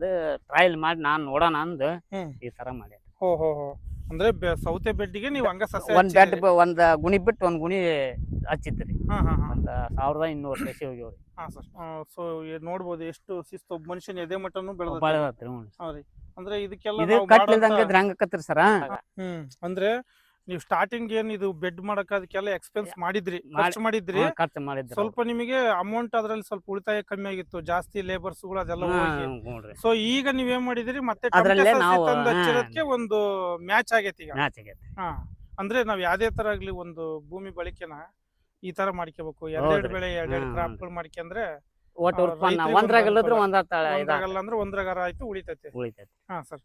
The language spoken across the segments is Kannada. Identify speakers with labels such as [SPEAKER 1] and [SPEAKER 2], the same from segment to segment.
[SPEAKER 1] ಅಂದು ಟ್ರಯಲ್ ಮಾಡಿ ನಾನ್ ನೋಡೋಣ ಅಂದ
[SPEAKER 2] ಹ್ಮ್.
[SPEAKER 1] ಈ ತರ ಮಾಡಿ
[SPEAKER 2] ಹೋ ಹೋ ಹೋ. ಅಂದ್ರೆ ಬೆ- ಸೌತೆ ಬೆಡ್ಡಿಗೆ ನೀವು ಹಂಗ ಸಸ್ಯ
[SPEAKER 1] ಒಂದ್ ಬೆಡ್
[SPEAKER 2] ಹಚ್ಚಿದ್ರಿ.
[SPEAKER 1] ಒಂದ್ ಗುಣಿ ಬಿಟ್ಟು ಒಂದ್ ಗುಣಿ ಹಚ್ಚಿದ್ರಿ.
[SPEAKER 2] ಹಾ ಹಾ ಹಾ
[SPEAKER 1] ಒಂದ್ ಸಾವಿರದ ಇನ್ನೂರು ಸಸಿ ಹೋಗ್ಯಾವ್ರಿ.
[SPEAKER 2] ಹಾ ಸರ್. ಸೊ ನೋಡ್ಬೋದು ಎಷ್ಟು ಶಿಸ್ತು ಒಬ್ಬ ಮನುಷ್ಯನ ಎದೆ ಮಟ್ಟನು ಬೆಳೆದ
[SPEAKER 1] ಬಾಳದತ್ರಿ ಹ್ಞೂ
[SPEAKER 2] ಹೌದ್ರಿ. ಅಂದ್ರೆ ಇದಕ್ಕೆಲ್ಲ
[SPEAKER 1] ಇದು
[SPEAKER 2] ನಾವು
[SPEAKER 1] ಕಟ್ಲಿಲ್ದಂಗ
[SPEAKER 2] ಮಾಡೋಂಥ-
[SPEAKER 1] ಇದ್ರ ಹಂಗ ಕತ್ರಿ ಸರ?
[SPEAKER 2] ಹ್ಮ್. ಅಂದ್ರೆ ನೀವು ಸ್ಟಾರ್ಟಿಂಗ್ ಏನ್ ಇದು ಬೆಡ್ ಮಾಡಕ್ ಅದಕ್ಕೆಲ್ಲ ಎಕ್ಸ್ಪೆನ್ಸ್ ಮಾಡಿದ್ರಿ
[SPEAKER 1] ಮಾಡಿ-
[SPEAKER 2] ಖರ್ಚು ಮಾಡಿದ್ರಿ.
[SPEAKER 1] ಖರ್ಚು ಮಾಡಿದ್ರು.
[SPEAKER 2] ಸ್ವಲ್ಪ ನಿಮಗೆ ಅಮೌಂಟ್ ಅದ್ರಲ್ಲಿ ಸ್ವಲ್ಪ ಉಳಿತಾಯ ಕಮ್ಮಿ ಆಗಿತ್ತು ಜಾಸ್ತಿ ಲೇಬರ್ಸ್ಗಳು ಅದೆಲ್ಲ ಹೋಗಿ. ಸೊ ಈಗ ನೀವೇನ್ ಮಾಡಿದ್ರಿ ಮತ್ತೆ ಹಚ್ಚಿರೋದಕ್ಕೆ ಒಂದು ಮ್ಯಾಚ್ ಆಗೈತಿ ಈಗ.
[SPEAKER 1] ಮ್ಯಾಚ್ ಆಗೈತಿ.
[SPEAKER 2] ಹಾ ಅಂದ್ರೆ ನಾವ್ ಯಾವ್ದೇ ತರ ಆಗ್ಲಿ ಒಂದು ಭೂಮಿ ಬಳಕೆನ ಈ ತರ ಮಾಡ್ಕೋಬೇಕು ಎರಡೆರಡು. ಬೆಳೆ ಎರಡೆರಡು ಕ್ರಾಪ್ಗಳು ಮಾಡ್ಕೊಂಡ್ರೆ
[SPEAKER 1] ಒಟ್ಟು
[SPEAKER 2] ಒಂದ್ರಾಗಲ್ಲ ಅಂದ್ರೆ ಒಂದ್ರಾಗಾರ ಆಯ್ತು ಉಳಿತೈತೆ.
[SPEAKER 1] ಉಳಿತೈತಿ.
[SPEAKER 2] ಹಾ ಸರ್.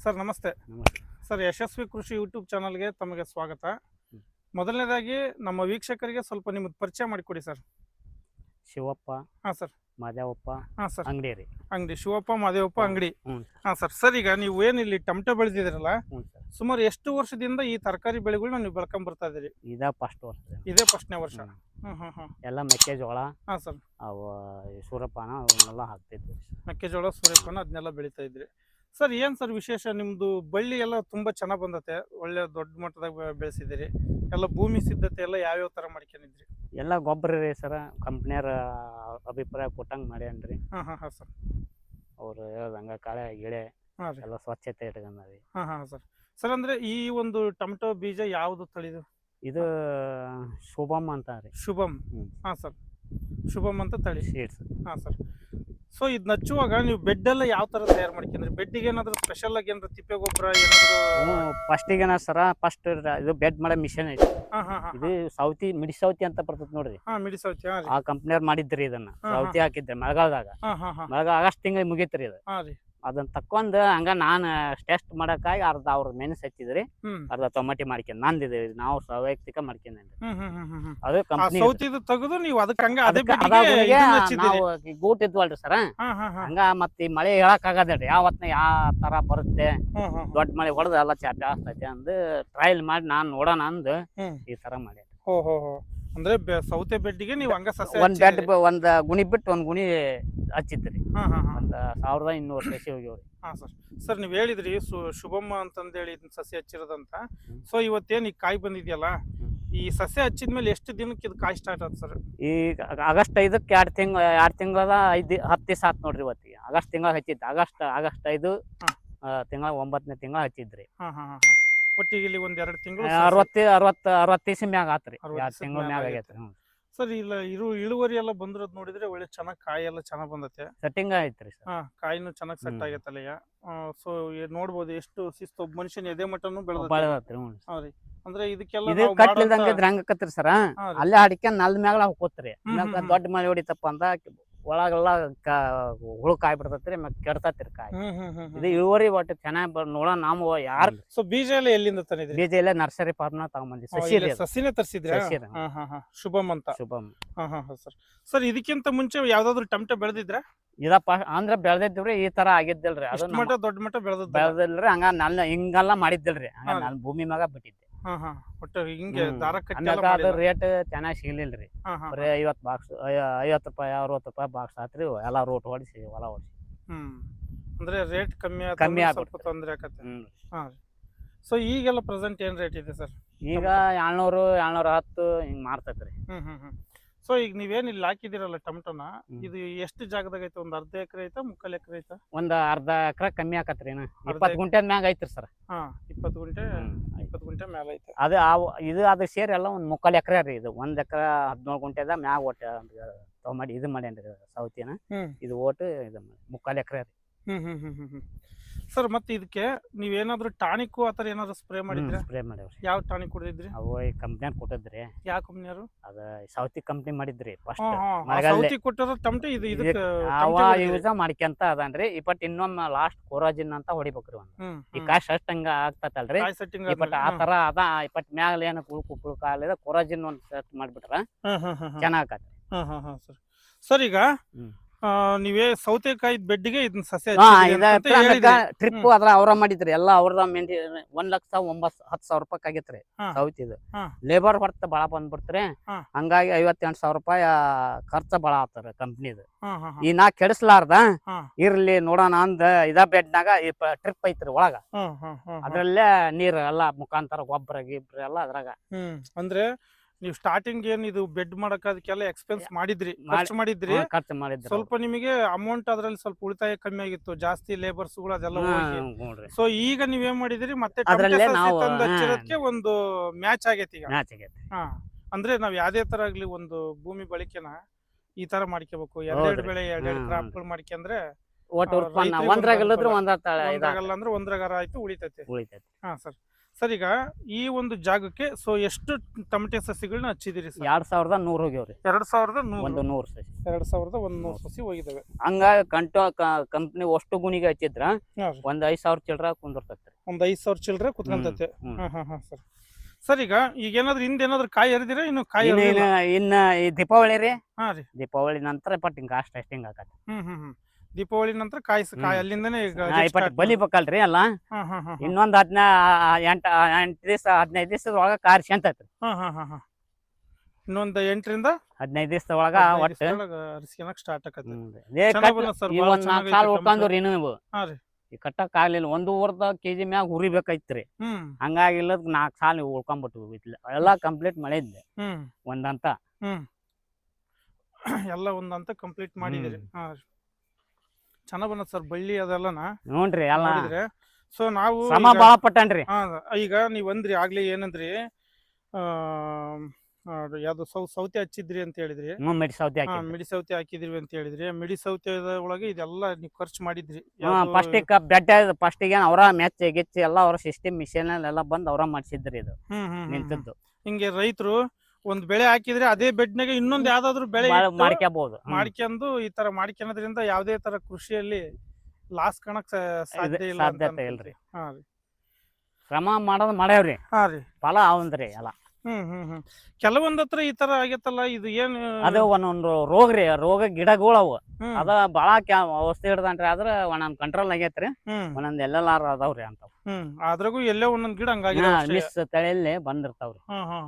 [SPEAKER 2] ಸರ್ ನಮಸ್ತೆ.
[SPEAKER 1] ನಮಸ್ತೆ.
[SPEAKER 2] ಸರ್ ಯಶಸ್ವಿ ಕೃಷಿ ಯೂಟ್ಯೂಬ್ ಚಾನಲ್ಗೆ ತಮಗೆ ಸ್ವಾಗತ. ಮೊದಲನೇದಾಗಿ ನಮ್ಮ ವೀಕ್ಷಕರಿಗೆ ಸ್ವಲ್ಪ ನಿಮ್ಗೆ ಪರಿಚಯ ಮಾಡಿಕೊಡಿ ಸರ್.
[SPEAKER 1] ಶಿವಪ್ಪ
[SPEAKER 2] ಹಾ ಸರ್.
[SPEAKER 1] ಮಾದೇವಪ್ಪ
[SPEAKER 2] ಹಾ ಸರ್.
[SPEAKER 1] ಅಂಗಡಿ ರೀ.
[SPEAKER 2] ಅಂಗಡಿ ಶಿವಪ್ಪ ಮಾದೇವಪ್ಪ ಅಂಗಡಿ.
[SPEAKER 1] ಹ್ಞೂ
[SPEAKER 2] ಹಾ ಸರ್ ಸರ್ ಈಗ ನೀವು ಏನು ಇಲ್ಲಿ ಟಮಟೊ ಬೆಳೆದಿದ್ರಲ್ಲ
[SPEAKER 1] ಹ್ಞೂ ಸರ್.
[SPEAKER 2] ಸುಮಾರು ಎಷ್ಟು ವರ್ಷದಿಂದ ಈ ತರಕಾರಿ ಬೆಳೆಗಳನ್ನ ನೀವು ಬೆಳ್ಕೊಂಡ್ ಬರ್ತಾ ಇದೀರಿ
[SPEAKER 1] ಇದ ಫಸ್ಟ್ ವರ್ಷ ರೀ.
[SPEAKER 2] ಇದೇ ಫಸ್ಟ್ನೇ ವರ್ಷ.
[SPEAKER 1] ಹ್ಮ್.
[SPEAKER 2] ಹ್ಮ್ ಹ್ಮ್ ಹ್ಮ್.
[SPEAKER 1] ಎಲ್ಲ ಮೆಕ್ಕೆಜೋಳ
[SPEAKER 2] ಹಾಂ ಸರ್.
[SPEAKER 1] ಅವು ಸೂರಪಾನ ಅವನ್ನೆಲ್ಲ ಹಾಕ್ತಿದ್ವಿ
[SPEAKER 2] ಮೆಕ್ಕೆಜೋಳ ಸೂರ್ಯಪಾನ ಅದನ್ನೆಲ್ಲ ಬೆಳಿತಾ ಇದ್ರಿ. ಸರ್ ಏನು ಸರ್ ವಿಶೇಷ? ನಿಮ್ಮದು ಬಳ್ಳಿ ಎಲ್ಲ ತುಂಬಾ ಚೆನ್ನಾಗಿ ಬಂದತೆ. ಒಳ್ಳೆ ದೊಡ್ಡ ಮಟ್ಟದಾಗ ಬೆಳೆಸಿದಿರಿ ಎಲ್ಲ ಭೂಮಿ ಸಿದ್ಧತೆ ಎಲ್ಲ ಯಾವ್ಯಾವ ತರ ಮಾಡ್ಕೊಂಡಿದ್ರಿ?
[SPEAKER 1] ಎಲ್ಲ ಗೊಬ್ಬರ ರೀ ಸರ. ಕಂಪ್ನಿಯರ ಅಭಿಪ್ರಾಯ ಕೊಟ್ಟಂಗೆ ಮಾಡ್ಯಾನ್ರಿ.
[SPEAKER 2] ಹಾಂ ಹಾಂ ಹಾಂ ಸರ್.
[SPEAKER 1] ಅವ್ರು ಹೇಳ್ದಂಗೆ ಕಳೆ ಗಿಳೆ
[SPEAKER 2] ಹಾಂ ರೀ.
[SPEAKER 1] ಎಲ್ಲ ಸ್ವಚ್ಛತೆ ಇಟ್ಕೊಂಡಾರಿ.
[SPEAKER 2] ಹಾಂ ಹಾಂ ಸರ್. ಸರ್ ಅಂದ್ರೆ ಈ ಒಂದು ಟೊಮೆಟೊ ಬೀಜ ಯಾವುದು ತಳಿದು?
[SPEAKER 1] ಇದು ಶುಭಮ್ ಅಂತ ರೀ.
[SPEAKER 2] ಶುಭಮ್
[SPEAKER 1] ಹ್ಮ್.
[SPEAKER 2] ಹಾ ಸರ್. ಶುಭಮ್ ಅಂತ ತಳಿ.
[SPEAKER 1] ಸೀಡ್ಸ್
[SPEAKER 2] ಹಾಂ ಸರ್. ಸೊ ಇದು ನಚ್ಚುವಾಗ ನೀವು ಬೆಡ್ ಎಲ್ಲ ಯಾವ ತರ ತಯಾರು ಮಾಡ್ಕೊಂಡ್ರಿ ಬೆಡ್ಡಿಗೆ ಏನಾದ್ರು ಸ್ಪೆಷಲ್ ಆಗಿ ಏನಾದ್ರು ತಿಪ್ಪೆ ಗೊಬ್ಬರ ಏನಾದ್ರು
[SPEAKER 1] ಫಸ್ಟಿಗೆ ಸರ ಫಸ್ಟ್ ಇದು ಬೆಡ್ ಮಾಡೋ ಮಿಷನ್ ಐತಿ. ಇದು ಸೌತಿ ಮಿಡಿ ಸೌತಿ ಅಂತ ಬರ್ತದೆ ನೋಡ್ರಿ.
[SPEAKER 2] ಹಾ ಮಿಡಿಸೌತಿ
[SPEAKER 1] ಆ ಕಂಪ್ನಿಯವ್ರು ಮಾಡಿದ್ರಿ ಇದನ್ನ. ಸೌತಿ ಹಾಕಿದ್ರೆ ಮಳೆಗಾಲದಾಗ. ಮಳೆಗಾಲ ಆಗಸ್ಟ್ ತಿಂಗಳಿಗೆ ಮುಗಿತ್ರಿ ಇದು. ಅದನ್ನ ತಕ್ಕೊಂಡ್ ಹಂಗ ನಾನು ಟೆಸ್ಟ್ ಮಾಡಕ್ಕಾಗಿ ಅರ್ಧ ಅವ್ರ ಮೆಣಸು ಹಚ್ಚಿದ್ರಿ
[SPEAKER 2] ಹ್ಮ್.
[SPEAKER 1] ಅರ್ಧ ಟೊಮಾಟಿ ಮಾಡ್ಕೊಂಡ್ ನಂದಿದೆ ನಾವು ಸ್ವಯಕ್ತಿಕ ಮಾಡ್ಕೊಂಡೇನ್ರಿ
[SPEAKER 2] ಹ್ಮ್ ಹ್ಮ್ ಹ್ಮ್ ಹ್ಮ್ ಹ್ಮ್.
[SPEAKER 1] ಅದು
[SPEAKER 2] ಆ
[SPEAKER 1] ಕಂಪ್ನಿ
[SPEAKER 2] ಸೌತಿದು ತೆಗೆದು ನೀವು ಅದಕ್ಕೆ ಹಂಗ ಅದೇ
[SPEAKER 1] ಅದಕ್ಕ
[SPEAKER 2] ಬೆಡ್ಡಿಗೆ
[SPEAKER 1] ಅದಾಗುಣಿಗೆ
[SPEAKER 2] ಇದನ್ನ ಹಚ್ಚಿದ್ದೀರಿ.
[SPEAKER 1] ನಾವು ಗೂಟ್ ಇದ್ವಲ್ರಿ ಸರ?
[SPEAKER 2] ಹಾ ಹಾ ಹಾ.
[SPEAKER 1] ಹಂಗ ಮತ್ತೆ ಈ ಮಳೆ ಹೇಳಕ್ ಆಗದ್ರಿ ಯಾವತ್ನ ಯಾವ ತರ ಬರುತ್ತೆ
[SPEAKER 2] ಹ್ಮ್ ಹ್ಮ್
[SPEAKER 1] ದೊಡ್ಡ ಮಳೆ ಹೊಡೆದ ಎಲ್ಲ ಚಾಪೆ ಆಗ್ತೈತಿ ಅಂದು ಟ್ರಯಲ್ ಮಾಡಿ ನಾನ್ ನೋಡೋಣ ಅಂದು
[SPEAKER 2] ಹ್ಮ್.
[SPEAKER 1] ಈ ತರ ಮಾಡಿ
[SPEAKER 2] ಹೋ ಹೋ ಹೋ. ಅಂದ್ರೆ ಬೆ- ಸೌತೆ ಬೆಡ್ಡಿಗೆ ನೀವು ಹಂಗ ಸಸ್ಯ
[SPEAKER 1] ಒಂದ್ ಬೆಡ್
[SPEAKER 2] ಹಚ್ಚಿದ್ದೀರಿ.
[SPEAKER 1] ಒಂದ್ ಗುಣಿ ಬಿಟ್ಟು ಒಂದ್ ಗುಣಿ ಹಚ್ಚಿದ್ರಿ
[SPEAKER 2] ಹಾ ಹಾ ಹಾ
[SPEAKER 1] ಒಂದ್ ಸಾವಿರದ ಇನ್ನೂರು ಸಸಿ ಹೋಗ್ಯಾವ್ರಿ
[SPEAKER 2] ಹಾ ಸರ್ ಸರ್ ನೀವು ಹೇಳಿದ್ರಿ ಸು- ಶುಭಮ್ಮ ಅಂತಂದೇಳಿ ಇದನ್ನ ಸಸಿ ಹಚ್ಚಿರೋದಂತ
[SPEAKER 1] ಹ್ಮ್.
[SPEAKER 2] ಸೊ ಇವತ್ತೇನ್ ಈ ಕಾಯಿ ಬಂದಿದ್ಯಲ್ಲ
[SPEAKER 1] ಹ್ಮ್.
[SPEAKER 2] ಈ ಸಸ್ಯ ಹಚ್ಚಿದ್ಮೇಲೆ ಎಷ್ಟು ದಿನಕ್ಕೆ ಇದು ಕಾಯಿ ಸ್ಟಾರ್ಟ್ ಆಯ್ತು ಸರ್
[SPEAKER 1] ಈಗ ಆಗಸ್ಟ್ ಐದಕ್ಕೆ ಎರಡು ತಿಂಗ್ ಎರಡ್ ತಿಂಗಳ ಐದು ಹತ್ತು ದಿವಸ ಆತ್ ನೋಡ್ರಿ ಇವತ್ತಿಗೆ ಆಗಸ್ಟ್ ತಿಂಗಳ ಹಚ್ಚಿದ್ದೆ ಆಗಸ್ಟ್ ಆಗಸ್ಟ್ ಐದು
[SPEAKER 2] ಹಾ.
[SPEAKER 1] ತಿಂಗಳ ಒಂಬತ್ತನೇ ತಿಂಗಳ ಹಚ್ಚಿದ್ರಿ
[SPEAKER 2] ಹಾ ಹಾ ಹಾ ಹಾ. ಒಟ್ಟಿಗೆ ಇಲ್ಲಿ ಒಂದ್ ಎರಡು ತಿಂಗಳು
[SPEAKER 1] ಅರವತ್ತು ಮ್ಯಾಗ ಆತ್ರಿ.
[SPEAKER 2] ಅರವತ್ತು
[SPEAKER 1] ಎರಡ್ ತಿಂಗಳ
[SPEAKER 2] ಮ್ಯಾಗ ಆಗೈತೆ.
[SPEAKER 1] ಆಗೈತ್ರಿ ಹ್ಞೂ
[SPEAKER 2] ಸರ್ ಇಲ್ಲ ಇರು ಇಳುವರಿ ಎಲ್ಲ ಬಂದಿರೋದ್ ನೋಡಿದ್ರೆ ಒಳ್ಳೆ ಚೆನ್ನಾಗ್ ಕಾಯಿ ಎಲ್ಲ ಚೆನ್ನಾಗ್ ಬಂದತೆ.
[SPEAKER 1] ಸೆಟ್ಟಿಂಗ್ ಐತ್ರಿ ಸರ್.
[SPEAKER 2] ಹಾ ಕಾಯಿನೂ ಚೆನ್ನಾಗ್ ಸೆಟ್
[SPEAKER 1] ಹ್ಮ್.
[SPEAKER 2] ಆಗೈತಲ್ಲ. ಸೊ ನೋಡ್ಬೋದು ಎಷ್ಟು ಶಿಸ್ತು ಒಬ್ಬ ಮನುಷ್ಯನ ಎದೆ ಮಟ್ಟನು ಬೆಳೆದ
[SPEAKER 1] ಬಾಳದತ್ರಿ ಹ್ಞೂ
[SPEAKER 2] ಅಂದ್ರೆ ಇದಕ್ಕೆಲ್ಲ
[SPEAKER 1] ಇದು
[SPEAKER 2] ನಾವು
[SPEAKER 1] ಕಟ್ಲಿಲ್ದಂಗ
[SPEAKER 2] ಮಾಡೋಂಥ-
[SPEAKER 1] ಇದ್ರ ಹಂಗ ಕತ್ರಿ ಸರ?
[SPEAKER 2] ಹಾ ರೀ.
[SPEAKER 1] ಅಲ್ಲೇ ಅಡಿಕೆ ನಲ್ ಮ್ಯಾಗ ಹೋಗ್ಕೋತ್ರಿ
[SPEAKER 2] ಹ್ಮ್, ಹ್ಮ್, ಹ್ಮ್.
[SPEAKER 1] ದೊಡ್ಡ ಮಳೆ ಹೊಡಿತಪ್ಪ ಅಂದ ಒಳಗೆಲ್ಲ ಹುಳು ಕಾಯಿ ಬಿಡ್ತೈತ್ರಿ ರೀ ಕೆಡ್ತೈತ್ರಿ ಕಾಯಿ.
[SPEAKER 2] ಹ್ಮ್ ಹ್ಮ್ ಹ್ಮ್
[SPEAKER 1] ಇದು ಇಳುವರಿ ಒಟ್ಟು ಚೆನ್ನಾಗಿ ನೋಡ ನೋಡೋಣ ನಾವು ಯಾರ್
[SPEAKER 2] ಸೊ ಬೀಜ ಎಲ್ಲ ಎಲ್ಲಿಂದ ತಂದಿದ್ರಿ?
[SPEAKER 1] ಬೀಜ ಎಲ್ಲ ನರ್ಸರಿ ಫಾರ್ಮ್ನ ತಗೊಂಬಂದಿ
[SPEAKER 2] ಓ,
[SPEAKER 1] ಸಸಿ
[SPEAKER 2] ಇಲ್ಲೇ
[SPEAKER 1] ರೀ ಅದು.
[SPEAKER 2] ಸಸಿನೇ ತರಿಸಿದ್ರೆ?
[SPEAKER 1] ಸಸಿ ರೀ.
[SPEAKER 2] ಶುಭಮ್ ಅಂತ.
[SPEAKER 1] ಶುಭಮ್
[SPEAKER 2] ಹಾ ಹಾ ಹಾ ಸರ್. ಸರ್ ಇದಕ್ಕಿಂತ ಮುಂಚೆ ಯಾವ್ದಾದ್ರು ಟಮಟೆ ಬೆಳೆದಿದ್ರ?
[SPEAKER 1] ಇದಪ್ಪ ಅಂದ್ರ ಬೆಳ್ದಿದ್ವಿ ಈ ತರ ಆಗಿದ್ದಿಲ್ರಿ. ಅದು
[SPEAKER 2] ಇಷ್ಟ ಮಟ್ಟ ದೊಡ್ಡ ಮಟ್ಟ ಬೆಳೆದದ್ದು
[SPEAKER 1] ಬೆಳ್ದಿಲ್ರಿ ಹಂಗ ನಲ್ ಹಿಂಗೆಲ್ಲ ಮಾಡಿದ್ದಿಲ್ರಿ. ಹಂಗ
[SPEAKER 2] ನಾನು
[SPEAKER 1] ನಾನ್ ಭೂಮಿ ಮ್ಯಾಗ ಬಿಟ್ಟಿದ್ದೆ.
[SPEAKER 2] ಹಾ ಹಾ. ಒಟ್ಟು ಹಿಂಗೆ
[SPEAKER 1] ಹ್ಮ್.
[SPEAKER 2] ದಾರ ಕಟ್ಟಿ
[SPEAKER 1] ಆಮ್ಯಾಗ. ರೇಟ್ ಚೆನ್ನಾಗಿ ಸಿಗ್ಲಿಲ್ರಿ.
[SPEAKER 2] ರೀ
[SPEAKER 1] ಬರೀ ಐವತ್ತು ಬಾಕ್ಸ್ ಐವತ್ತು ರೂಪಾಯಿ ಅರವತ್ತು ರೂಪಾಯಿ ಬಾಕ್ಸ್ ಆತ್ರಿ ಎಲ್ಲ ರೋಟ್ ಹೊಡಿಸಿ ಹೊಲ ಹೊಡಿಸಿ.
[SPEAKER 2] ಹ್ಮ್. ಅಂದ್ರೆ ರೇಟ್ ಕಮ್ಮಿ
[SPEAKER 1] ಕಮ್ಮಿ
[SPEAKER 2] ಸ್ವಲ್ಪ
[SPEAKER 1] ಆಗ್ಬಿಡ್ತು.
[SPEAKER 2] ತೊಂದ್ರೆ ಆಗತ್ತೆ
[SPEAKER 1] ಹ್ಮ್.
[SPEAKER 2] ಹಾ ಸೊ ಈಗೆಲ್ಲ ಪ್ರೆಸೆಂಟ್ ಏನ್ ರೇಟ್ ಇದೆ ಸರ್?
[SPEAKER 1] ಈಗ ಏಳ್ನೂರು ಏಳ್ನೂರ ಹತ್ತು ಹಿಂಗ್ ಮಾರ್ತೈತ್ರಿ.
[SPEAKER 2] ಹ್ಮ್ ಹ್ಮ್ ಹ್ಮ್. ಸೊ ಈಗ ನೀವೇನ್ ಇಲ್ಲಿ ಹಾಕಿದಿರಲ್ಲ ಟಮಟನ ಇದು ಎಷ್ಟು ಜಾಗದಾಗ ಐತೆ? ಒಂದ್ ಅರ್ಧ ಎಕರೆ ಐತ ಮುಕ್ಕಾಲ್ ಎಕರೆ ಐತಾ?
[SPEAKER 1] ಒಂದ್ ಅರ್ಧ ಎಕರೆ ಕಮ್ಮಿ ಆಕತ್ರಿ
[SPEAKER 2] ಇಪ್ಪತ್?
[SPEAKER 1] ಗುಂಟೆ ಮ್ಯಾಗ ಐತ್ರಿ ಸರ್.
[SPEAKER 2] ಹಾ ಇಪ್ಪತ್ತು ಗುಂಟೆ ಇಪ್ಪತ್ತು ಗುಂಟೆ ಮ್ಯಾಲ ಐತೆ.
[SPEAKER 1] ಅದು ಇದು ಅದು ಸೇರಿ ಎಲ್ಲ ಒಂದ್ ಮುಕ್ಕಾಲ್ ಎಕರೆ ರೀ ಇದು. ಒಂದ್ ಎಕರೆ ಹದಿನೇಳು ಗುಂಟೆದ ಮ್ಯಾಗ ಒಟ್ಟು ಮಾಡಿ ಇದು ಮಾಡ್ಯಾನ್ರಿ ಸೌತಿನ. ಇದು ಓಟ್ ಇದು ಮುಕ್ಕಾಲು ಮುಕ್ಕಾಲ್ ಎಕರೆ ರೀ.
[SPEAKER 2] ಹ್ಮ್ ಹ್ಮ್ ಹ್ಮ್ ಹ್ಮ್ ಹ್ಮ್. ಸರ್ ಮತ್ತೆ ಇದಕ್ಕೆ ನೀವೇನಾದ್ರೂ ಟಾನಿಕ್ ಆತರ ಏನಾದ್ರು ಸ್ಪ್ರೇ ಮಾಡಿದ್ರೆ?
[SPEAKER 1] ಸ್ಪ್ರೇ ಮಾಡ್ಯಾವ್ರಿ
[SPEAKER 2] ಯಾವ ಟಾನಿಕ್ ಕೊಡಿದ್ರಿ
[SPEAKER 1] ಅವು ಈ ಕಂಪ್ನಿಯಾಗ ಕೊಟ್ಟಿದ್ರಿ.
[SPEAKER 2] ಯಾವ ಕಂಪ್ನಿಯವರು?
[SPEAKER 1] ಅದ ಸೌತಿ ಕಂಪ್ನಿ ಮಾಡಿದ್ರಿ ಫಸ್ಟ್
[SPEAKER 2] ಸೌತಿ ಕೊಟ್ಟದ ತಮಟೆ ಇದು ಇದಕ್ಕೆ
[SPEAKER 1] ಅವ. ಯೂಸ ಮಾಡ್ಕೊಂತ ಅದನ್ರಿ. ಇಪ್ಪಟ್ ಇನ್ನೊಮ್ಮೆ ಲಾಸ್ಟ್ ಕೋರಾಜಿನ್ ಅಂತ ಹೊಡಿಬೇಕ್ರಿ ಒಂದು. ಈ
[SPEAKER 2] ಕಾಸ್ಟ್
[SPEAKER 1] ಕಾಯಿ ಹಂಗ ಆಗ್ತತಲ್ರಿ. ಆತರ ಆ ತರ ಅದ. ಇಪ್ಪಟ್ ಮ್ಯಾಗ ಏನ ಕುಳ್ಕು ಕುಳ್ಕ ಅಲ್ಲಿದ ಕೋರಾಜಿನ್ ಒಂದ್ ಸೆಟ್ ಮಾಡ್ಬಿಟ್ರ ಚೆನ್ನಾಗ್
[SPEAKER 2] ಸರ್. ಸರ್ ಈಗ ನೀವೇ ಸೌತೆಕಾಯಿ ಬೆಡ್ಗೆ ಇದನ್ನ ಸಸ್ಯ.
[SPEAKER 1] ಟ್ರಿಪ್. ಅದ್ರ ಅವ್ರ ಮಾಡಿದ್ರಿ ಎಲ್ಲಾ ಅವ್ರದ ಮೆಂಡಿ ಒಂದ್ ಲಕ್ಷ ಒಂಬತ್ ಹತ್ ಸಾವಿರ ರೂಪಾಯಿ ಆಗೈತ್ರಿ. ಸೌತಿದು. ಲೇಬರ್ ಹೊರತ ಬಾಳ ಬಂದ್ಬಿಡ್ತ್ರಿ ಹಂಗಾಗಿ ಐವತ್ತೆಂಟು ಸಾವಿರ ರೂಪಾಯಿ ಖರ್ಚ ಬಾಳ ಆತಾರ ಕಂಪ್ನಿದು. ಈ ನಾ ಕೆಡಿಸ್ಲಾರ್ದ ಇರ್ಲಿ ನೋಡೋಣ ಅಂದ ಇದ ಬೆಡ್ನಾಗ ಟ್ರಿಪ್ ಐತ್ರಿ ಒಳಗ. ಅದ್ರಲ್ಲೇ ನೀರ್ ಎಲ್ಲಾ ಮುಖಾಂತರ ಗೊಬ್ಬರ ಗಿಬ್ರ ಎಲ್ಲ ಅದ್ರಾಗ
[SPEAKER 2] ಅಂದ್ರೆ ನೀವು ಸ್ಟಾರ್ಟಿಂಗ್ ಏನ್ ಇದು ಬೆಡ್ ಮಾಡಕ್ ಅದಕ್ಕೆಲ್ಲ ಎಕ್ಸ್ಪೆನ್ಸ್ ಮಾಡಿದ್ರಿ
[SPEAKER 1] ಮಾಡಿ-
[SPEAKER 2] ಖರ್ಚು ಮಾಡಿದ್ರಿ.
[SPEAKER 1] ಖರ್ಚು ಮಾಡಿದ್ರು
[SPEAKER 2] ಸ್ವಲ್ಪ ನಿಮಗೆ ಅಮೌಂಟ್ ಅದ್ರಲ್ಲಿ ಸ್ವಲ್ಪ ಉಳಿತಾಯ ಕಮ್ಮಿ ಆಗಿತ್ತು ಜಾಸ್ತಿ ಲೇಬರ್ಸ್ಗಳು ಅದೆಲ್ಲ ಹೋಗಿ. ಸೊ ಈಗ ಮಾಡಿದ್ರಿ ಮತ್ತೆ
[SPEAKER 1] ನಾವು,
[SPEAKER 2] ತಂದು
[SPEAKER 1] ಹಾ.
[SPEAKER 2] ಹಚ್ಚಿರೋದಕ್ಕೆ ಒಂದು ಮ್ಯಾಚ್ ಆಗೈತಿ ಈಗ.
[SPEAKER 1] ಮ್ಯಾಚ್ ಆಗೈತಿ.
[SPEAKER 2] ಹಾ ಅಂದ್ರೆ ನಾವ್ ಯಾವ್ದೇ ತರ ಆಗ್ಲಿ ಒಂದು ಭೂಮಿ ಬಳಕೆನ ಈ ತರ ಮಾಡ್ಕೋಬೇಕು. ಎರಡೆರಡು. ಬೆಳೆ ಎರಡೆರಡು ಕ್ರಾಪ್ಗಳು ಮಾಡ್ಕೊಂಡ್ರೆ
[SPEAKER 1] ಒಟ್ಟು ಒಂದ್ರಾಗ
[SPEAKER 2] ಒಂದ್ರಾಗಲ್ಲ ಅಂದ್ರೆ ಒಂದ್ರಾಗಾರ ಆಯ್ತು ಉಳಿತೈತೆ.
[SPEAKER 1] ಉಳಿತೈತಿ.
[SPEAKER 2] ಹಾ ಸರ್. ಸರ್ ಈಗ ಈ ಒಂದು ಜಾಗಕ್ಕೆ ಸೊ ಎಷ್ಟು ತಮಟೆ ಸಸಿಗಳನ್ನ ಹಚ್ಚಿದಿರಿ ಸರ್?
[SPEAKER 1] ಎರಡ್ ಸಾವಿರದ ನೂರ್ ಹೋಗ್ಯವ್ರಿ.
[SPEAKER 2] ಎರಡ್ ಸಾವಿರದ
[SPEAKER 1] ಒಂದು
[SPEAKER 2] ನೂರು
[SPEAKER 1] ಸಸಿ.
[SPEAKER 2] ಎರಡ್ ಸಾವಿರದ ಒಂದ್ ನೂರು ಸಸಿ ಹೋಗಿದಾವೆ.
[SPEAKER 1] ಹಂಗ ಕಂಟ ಕಂಪ್ನಿ ಅಷ್ಟು ಗುಣಿಗೆ ಹಚ್ಚಿದ್ರ. ಒಂದ್ ಐದ್ ಸಾವಿರ ಚಿಲ್ರ ಕುಂದಿರ್ತೈತ್ರಿ.
[SPEAKER 2] ಒಂದ್ ಐದ್ ಸಾವಿರ ಚಿಲ್ಲರೆ ಕುತ್ಕೊಂತೈತೆ. ಸರ್. ಸರ್ ಈಗ ಈಗ ಏನಾದ್ರು ಹಿಂದೆ ಏನಾದ್ರು ಕಾಯಿ ಹರಿದಿರ? ಇನ್ನು ಕಾಯಿ
[SPEAKER 1] ಇನ್ನ ದೀಪಾವಳಿ ರೀ.
[SPEAKER 2] ಹಾ ರೀ.
[SPEAKER 1] ದೀಪಾವಳಿ ನಂತರ ಬಟ್ ಹಿಂಗ ಅಷ್ಟ ಆಗತ್ತೆ.
[SPEAKER 2] ಹ್ಮ್ ಹ್ಮ್ ಹ್ಮ್. ದೀಪಾವಳಿ ನಂತರ ಕಾಯಿಸ್ ಕಾಯಿ. ಅಲ್ಲಿಂದನೇ ಈಗ
[SPEAKER 1] ಪಟ್ ಬಲಿಬೇಕಲ್ರಿ ಅಲ್ಲ?
[SPEAKER 2] ಹಾ ಹಾ ಹಾ
[SPEAKER 1] ಇನ್ನೊಂದ್ ಹದ್ನ ಎಂಟ ಎಂಟ್ ದಿವಸ ಹದಿನೈದು
[SPEAKER 2] ಹಾ ಹಾ ಹಾ ಹಾ. ಇನ್ನೊಂದು ಎಂಟರಿಂದ
[SPEAKER 1] ಹದಿನೈದು ದಿವಸದೊಳಗ ಒಟ್ಟು
[SPEAKER 2] ಅರಿಸ್ಕೊಳಕ್ ಸ್ಟಾರ್ಟ್
[SPEAKER 1] ಆಗತ್ತೆ.
[SPEAKER 2] ಈಗ
[SPEAKER 1] ಒಂದ್ ನಾಲ್ಕು ಸಾಲ ಉಳ್ಕೊಂಡ್ರಿ ಇನ್ನು
[SPEAKER 2] ಹಾ ರೀ.
[SPEAKER 1] ಈ ಕಟ್ಟಕ್ ಆಗ್ಲಿಲ್ಲ. ಒಂದು ಊರ್ದ ಕೆಜಿ ಮ್ಯಾಗ
[SPEAKER 2] ಹುರಿಬೇಕಾಯ್ತ್ರಿ
[SPEAKER 1] ಹಂಗಾಗಿ ಇಲ್ಲದ್ ನಾಲ್ಕು ಸಾಲ ಉಳ್ಕೊಂಡ್ಬಿಟ್ಟು ಇತ್ಲ ಎಲ್ಲಾ ಕಂಪ್ಲೀಟ್ ಮಳೆ
[SPEAKER 2] ಇದ್ದೆ
[SPEAKER 1] ಒಂದಂತ.
[SPEAKER 2] ಎಲ್ಲ ಒಂದಂತ ಕಂಪ್ಲೀಟ್ ಮಾಡಿದ್ರಿ.
[SPEAKER 1] ಹ್ಮ್.
[SPEAKER 2] ಹಾ ರೀ. ಚೆನ್ನಾಗ್ ಬಂದದ ಸರ್ ಬಳ್ಳಿ ಅದೆಲ್ಲನ
[SPEAKER 1] ನೋಡ್ರಿ ಎಲ್ಲ
[SPEAKER 2] ನೋಡಿದ್ರೆ ಸೊ ನಾವು
[SPEAKER 1] ಶ್ರಮ
[SPEAKER 2] ಈಗ-
[SPEAKER 1] ಬಾಳ ಪಟ್ಟನ್ರಿ.
[SPEAKER 2] ಹಾ ಈಗ ನೀವ್ ಅಂದ್ರಿ ಆಗ್ಲೇ ಏನಂದ್ರಿ ಆ ಆ, ಯಾವ್ದು ಸೌ ಸೌತೆ ಹಚ್ಚಿದ್ರಿ ಅಂತ ಹೇಳಿದ್ರಿ.
[SPEAKER 1] ಮಿಡಿ ಮೆಡಿ ಸೌತಿ
[SPEAKER 2] ಹಾ
[SPEAKER 1] ಹಾಕಿ
[SPEAKER 2] ಮಿಡಿ ಸೌತೆ ಹಾಕಿದ್ರಿ ಅಂತ ಹೇಳಿದ್ರಿ. ಮಿಡಿ ಸೌತೆ ಒಳಗೆ ಇದೆಲ್ಲ ನೀವು ಖರ್ಚು ಮಾಡಿದ್ರಿ.
[SPEAKER 1] ಫಸ್ಟ್
[SPEAKER 2] ಯಾವ್ದು-
[SPEAKER 1] ಫಸ್ಟ್ ಬೆಟ್ಟ ಫಸ್ಟಿಗೆ ಅವರ ಮೆಚ್ಚ ಗಿಚ್ಚಿ ಎಲ್ಲ ಅವರ ಸಿಸ್ಟಮ್ ಮಿಷನ್ ಎಲ್ಲ ಬಂದ್ ಅವ್ರ ಮಾಡ್ಸಿದ್ರಿ ಇದು
[SPEAKER 2] ಹ್ಮ್ ಹ್ಮ್ ಹ್ಮ್ ಹ್ಮ್.
[SPEAKER 1] ನಿಂತದ್ದು.
[SPEAKER 2] ಹಿಂಗೆ ರೈತರು ಒಂದ್ ಬೆಳೆ ಹಾಕಿದ್ರೆ ಅದೇ ಬೆಡ್ನಾಗ ಇನ್ನೊಂದ್ ಯಾವ್ದಾದ್ರು ಬೆಳೆ
[SPEAKER 1] ಮಾಡ್-
[SPEAKER 2] ಇಟ್ಟು
[SPEAKER 1] ಮಾಡ್ಕ್ಯಾಬೋದು. ಹ್ಮ್.
[SPEAKER 2] ಮಾಡ್ಕೊಂಡು ಈ ತರ ಮಾಡ್ಕೊಳೋದ್ರಿಂದ ಯಾವ್ದೇ ತರ ಕೃಷಿಯಲ್ಲಿ ಲಾಸ್ ಕಣಕ್ ಸಾ- ಸಾಧ್ಯ ಇಲ್ಲ ಅಂತ
[SPEAKER 1] ಸಾಧ್ಯತೆ
[SPEAKER 2] ಅನ್ಕೊಂತೀನಿ.
[SPEAKER 1] ಇಲ್ರಿ
[SPEAKER 2] ಹಾ ರೀ.
[SPEAKER 1] ಶ್ರಮ ಮಾಡೋದ್ ಮಾಡ್ಯಾವ್ರಿ.
[SPEAKER 2] ಹಾ ರೀ.
[SPEAKER 1] ಫಲ ಅವಂದ್ರಿ ಎಲ್ಲ.
[SPEAKER 2] ಹ್ಮ್ ಹ್ಮ್ ಹ್ಮ್. ಕೆಲವೊಂದ್ ಹತ್ರ ಈ ತರ ಆಗೈತಲ್ಲ ಇದು ಏನ್
[SPEAKER 1] ಅದು ಒಂದೊಂದು ರೋಗ ರೀ ರೋಗ ಗಿಡಗಳು ಅವು.
[SPEAKER 2] ಹ್ಮ್.
[SPEAKER 1] ಅದ ಬಾಳ ಕ್ಯಾ ಔಷಧಿ ಹಿಡ್ದನ್ರಿ ಆದ್ರ ಒಂದೊಂದ್ ಕಂಟ್ರೋಲ್ ಆಗೈತ್ರಿ.
[SPEAKER 2] ಹ್ಮ್.
[SPEAKER 1] ಒಂದೊಂದ್ ಎಲ್ಲೆಲ್ಲಾರ ಅದಾವ್ರಿ ಅಂತ
[SPEAKER 2] ಹ್ಮ್. ಅದ್ರಾಗೂ ಎಲ್ಲೇ ಒಂದೊಂದ್ ಗಿಡ ಹಂಗಾಗಿ.
[SPEAKER 1] ಮಿಸ್ ತಳಿಯಲ್ಲಿ ಬಂದಿರ್ತಾವ್ರಿ.
[SPEAKER 2] ಹ್ಮ್ ಹಾ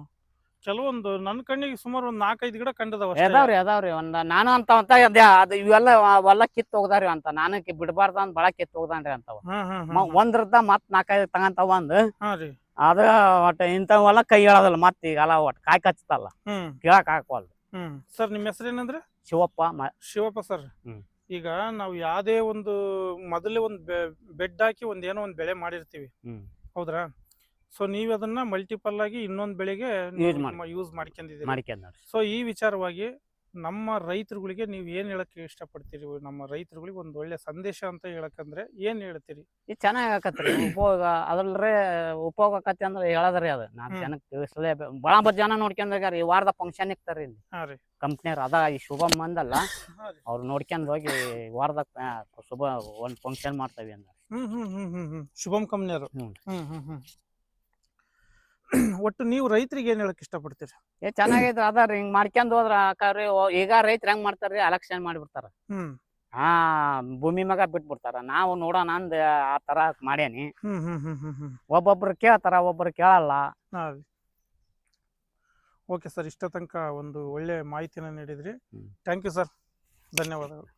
[SPEAKER 2] ಕೆಲವೊಂದು ನನ್ನ ಕಣ್ಣಿಗೆ ಸುಮಾರು ಒಂದ್ ನಾಲ್ಕೈದು ಗಿಡ ಕಂಡದವ.
[SPEAKER 1] ಅದಾವ್ರಿ ಅದಾವ್ರಿ. ಒಂದ್ ನಾನು ಅಂತ ಅಂತ ಅದೇ ಅದು ಇವೆಲ್ಲ ಅವೆಲ್ಲ ಕಿತ್ ಹೋಗ್ದಾರಿ ಅಂತ. ನಾನು ಕಿ ಬಿಡಬಾರ್ದ ಅಂತ ಬಹಳ ಕಿತ್ ಹೋಗ್ದಾನ್ರಿ ಅಂತವ. ಮ- ಒಂದ್ರದ್ದ ಮತ್ ನಾಲ್ಕೈದು ತಗಂತ ಒಂದ್
[SPEAKER 2] ಹಾ ರೀ.
[SPEAKER 1] ಅದ ಒಟ್ಟ ಇಂಥವೆಲ್ಲ ಕೈ ಹೇಳೋದಿಲ್ಲ ಮತ್ ಈಗೆಲ್ಲ ಒಟ್ ಕಾಯಿ ಕಚ್ಚತಲ್ಲ
[SPEAKER 2] ಹ್ಮ್.
[SPEAKER 1] ಕೇಳಕ್ ಹಾಕವಲ್ದು
[SPEAKER 2] ಹ್ಮ್. ಸರ್ ನಿಮ್ಮ ಹೆಸರು ಏನಂದ್ರೆ?
[SPEAKER 1] ಶಿವಪ್ಪ ಮ-
[SPEAKER 2] ಶಿವಪ್ಪ ಸರ್.
[SPEAKER 1] ಹ್ಮ್.
[SPEAKER 2] ಈಗ ನಾವು ಯಾವ್ದೇ ಒಂದು ಮೊದಲೇ ಒಂದು ಬೆಡ್ ಹಾಕಿ ಒಂದ್ ಏನೋ ಒಂದ್ ಬೆಳೆ ಮಾಡಿರ್ತೀವಿ.
[SPEAKER 1] ಹ್ಮ್.
[SPEAKER 2] ಹೌದ್ರಾ? ಸೊ ನೀವ್ ಅದನ್ನ ಮಲ್ಟಿಪಲ್ ಆಗಿ ಇನ್ನೊಂದ್ ಬೆಳೆಗೆ
[SPEAKER 1] ಮಾಡಿ.
[SPEAKER 2] ಯೂಸ್ ಮಾಡ್ಕೊಂಡಿದ್ದೀರಿ.
[SPEAKER 1] ಮಾಡ್ಕೊಂಡ್
[SPEAKER 2] ಸೊ ಈ ವಿಚಾರವಾಗಿ ನಮ್ಮ ರೈತರುಗಳಿಗೆ ನೀವು ಏನ್ ಹೇಳಕ್ ಇಷ್ಟಪಡ್ತೀರಿ? ನಮ್ಮ ರೈತರುಗಳಿಗೆ ಒಂದ್ ಒಳ್ಳೆ ಸಂದೇಶ ಅಂತ ಹೇಳಕಂದ್ರೆ ಏನ್ ಹೇಳ್ತೀರಿ?
[SPEAKER 1] ಇದು ಚೆನ್ನಾಗ್ ಆಕತ್ರಿ ಉಪಯೋಗ ಅದ್ರಲ್ರೆ ಉಪಯೋಗ ಆಕತಿ ಅಂದ್ರೆ ಹೇಳದ್ರಿ ಅದು. ನಾಲ್ಕು. ಜನಕ್ಕೆ ತಿಳಿಸ್ಲೇ ಬಹಳ ಬದ್ ಜನ ನೋಡ್ಕೊಂಡ್ರಿ ಈ ವಾರದ ಫಂಕ್ಷನ್ ಇಕ್ತಾರಿ ಇಲ್ಲಿ.
[SPEAKER 2] ಹಾ ರೀ.
[SPEAKER 1] ಕಂಪ್ನಿಯವ್ರು ಅದ ಈ ಶುಭಮ್
[SPEAKER 2] ಬಂದಲ್ಲ.
[SPEAKER 1] ಅವ್ರು ನೋಡ್ಕೊಂಡ್ ಹೋಗಿ ವಾರದಾಗ ಶುಭ ಒಂದ್ ಫಂಕ್ಷನ್ ಮಾಡ್ತೇವಿ ಅಂದ್ರೆ.
[SPEAKER 2] ಹ್ಮ್ ಹ್ಮ್ ಹ್ಮ್ ಹ್ಮ್ ಹ್ಮ್. ಶುಭಂ ಕಂಪ್ನಿಯವರು.
[SPEAKER 1] ಹ್ಮ್.
[SPEAKER 2] ಹ್ಮ್ ಹ್ಮ್ ಹ್ಮ್. ಒಟ್ಟು ನೀವು ರೈತರಿಗೆ ಏನ್ ಹೇಳಕ್ ಇಷ್ಟಪಡ್ತೀರಿ?
[SPEAKER 1] ಏ ಚೆನ್ನಾಗೈತೆ ಅದಾರಿ ಹಿಂಗ್ ಮಾಡ್ಕೊಂಡ್ ಹೋದ್ರ ಆಕಾರಿ ಈಗ ರೈತರು ಹೆಂಗ್ ಮಾಡ್ತಾರ್ರಿ ಅಲಕ್ಷನ್ ಮಾಡಿಬಿಡ್ತಾರ.
[SPEAKER 2] ಹ್ಮ್.
[SPEAKER 1] ಹಾ ಭೂಮಿ ಮ್ಯಾಗ ಬಿಟ್ಬಿಡ್ತಾರ. ನಾವು ನೋಡೋಣ ಅಂದ್ ಆ ತರ ಮಾಡ್ಯಾನಿ.
[SPEAKER 2] ಹ್ಮ್ ಹ್ಮ್ ಹ್ಮ್ ಹ್ಮ್ ಹ್ಮ್.
[SPEAKER 1] ಒಬ್ಬೊಬ್ರು ಕೇಳ್ತಾರ ಒಬ್ಬರು ಕೇಳಲ್ಲ.
[SPEAKER 2] ಹಾ ರೀ. ಓಕೆ ಸರ್ ಇಷ್ಟ ತನಕ ಒಂದು ಒಳ್ಳೆ ಮಾಹಿತಿನ ನೀಡಿದ್ರಿ.
[SPEAKER 1] ಹ್ಮ್.
[SPEAKER 2] Thank you sir. ಧನ್ಯವಾದಗಳು.